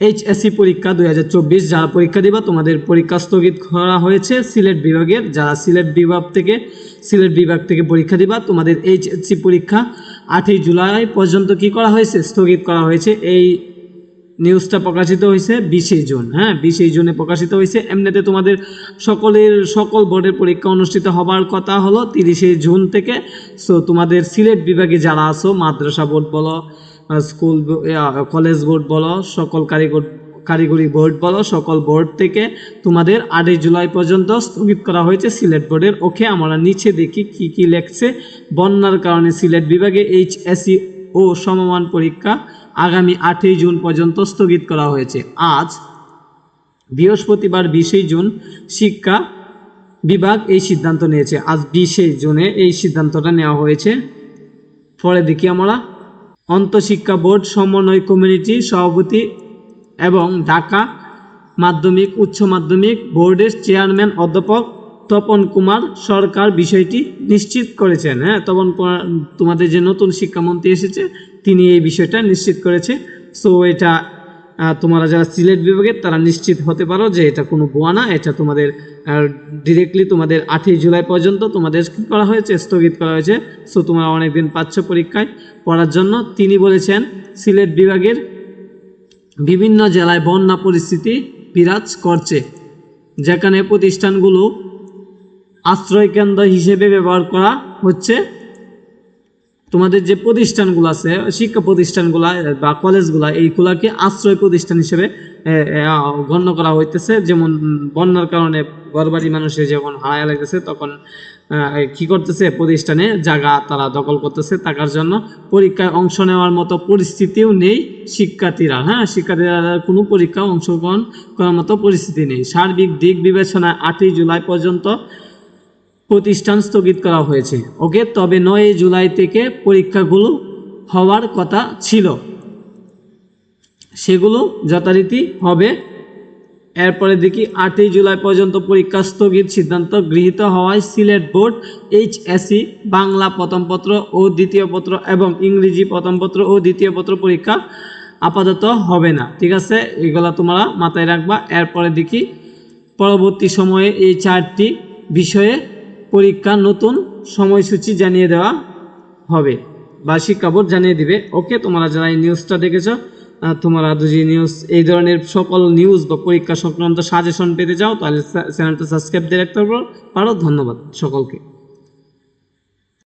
HSC পরীক্ষা দুই হাজার চব্বিশ যারা পরীক্ষা দিবা তোমাদের পরীক্ষা স্থগিত করা হয়েছে সিলেট বিভাগের। যারা সিলেট বিভাগ থেকে, সিলেট বিভাগ থেকে পরীক্ষা দিবা, তোমাদের এইচএসসি পরীক্ষা আটই জুলাই পর্যন্ত কি করা হয়েছে? স্থগিত করা হয়েছে। এই নিউজটা প্রকাশিত হয়েছে বিশে জুন হ্যাঁ? বিশে জুনে প্রকাশিত হয়েছে। এমনিতে তোমাদের সকলের, সকল বোর্ডের পরীক্ষা অনুষ্ঠিত হবার কথা হলো তিরিশে জুন থেকে। সো তোমাদের সিলেট বিভাগে যারা আছো, মাদ্রাসা বোর্ড বলো স্কুল কলেজ বোর্ড বলো, সকল কারিগর, কারিগরি বোর্ড বলো, সকল বোর্ড থেকে তোমাদের আটই জুলাই পর্যন্ত স্থগিত করা হয়েছে সিলেট বোর্ডের। ওকে, আমরা নিচে দেখি কি কি লেখছে। বন্যার কারণে সিলেট বিভাগে এইচএসি ও সমমান পরীক্ষা আগামী আটই জুন পর্যন্ত স্থগিত করা হয়েছে। আজ বৃহস্পতিবার বিশে জুন শিক্ষা বিভাগ এই সিদ্ধান্ত নিয়েছে। আজ বিশে জুনে এই সিদ্ধান্তটা নেওয়া হয়েছে। পরে দেখি আমরা। অন্তঃশিক্ষা বোর্ড সমন্বয় কমিউনিটি সভাপতি এবং ঢাকা মাধ্যমিক, উচ্চ মাধ্যমিক বোর্ডের চেয়ারম্যান অধ্যাপক তপন কুমার সরকার বিষয়টি নিশ্চিত করেছেন। হ্যাঁ তপন কুমার, তোমাদের যে নতুন শিক্ষামন্ত্রী এসেছে, তিনি এই বিষয়টা নিশ্চিত করেছে। সো এটা তোমরা যারা সিলেট বিভাগের, তারা নিশ্চিত হতে পারো যে এটা কোনো বোয়া না এটা তোমাদের ডিরেক্টলি তোমাদের আটই জুলাই পর্যন্ত তোমাদের কি করা হয়েছে, স্থগিত করা হয়েছে। সো তোমরা অনেকদিন পাচ্ছ পরীক্ষায় পড়ার জন্য। তিনি বলেছেন, সিলেট বিভাগের বিভিন্ন জেলায় বন্যা পরিস্থিতি বিরাজ করছে, যেখানে প্রতিষ্ঠানগুলো আশ্রয় কেন্দ্র হিসেবে ব্যবহার করা হচ্ছে। তোমাদের যে প্রতিষ্ঠানগুলো আছে, শিক্ষা প্রতিষ্ঠানগুলা বা কলেজগুলা এইগুলাকে আশ্রয় প্রতিষ্ঠান হিসেবে গণ্য করা হইতেছে? যেমন বন্যার কারণে ঘরবাড়ি মানুষের যখন হারায় লাগতেছে, তখন কি করতেছে? প্রতিষ্ঠানে জায়গা তারা দখল করতেছে থাকার জন্য। পরীক্ষায় অংশ নেওয়ার মতো পরিস্থিতিও নেই শিক্ষার্থীরা হ্যাঁ? শিক্ষার্থীরা কোনো পরীক্ষায় অংশগ্রহণ করার মতো পরিস্থিতি নেই। সার্বিক দিক বিবেচনায় আটই জুলাই পর্যন্ত প্রতিষ্ঠান স্থগিত করা হয়েছে। ওকে, তবে নয় জুলাই থেকে পরীক্ষাগুলো হওয়ার কথা ছিল। সেগুলো যথারীতি হবে। এরপরে দেখি, আটই জুলাই পর্যন্ত পরীক্ষা স্থগিত সিদ্ধান্ত গৃহীত হওয়ায় সিলেট বোর্ড এইচএসসি বাংলা প্রথম পত্র ও দ্বিতীয় পত্র এবং ইংরেজি প্রথম পত্র ও দ্বিতীয় পত্র পরীক্ষা আপাতত হবে না। ঠিক আছে? এগুলো তোমরা মাথায় রাখবা। এরপরে দেখি, পরবর্তী সময়ে এই চারটি বিষয়ে পরীক্ষা নতুন সময়সূচি জানিয়ে দেওয়া হবে। বা শিক্ষা বোর্ড জানিয়ে দিবে। ওকে তোমরা যারা এই নিউজটা দেখেছ তোমরা দুজি নিউজ এই ধরনের সকল নিউজ বা পরীক্ষা সংক্রান্ত সাজেশন পেতে চাও, তাহলে চ্যানেলটা সাবস্ক্রাইব দিয়ে রাখতে পারো, ধন্যবাদ সকলকে।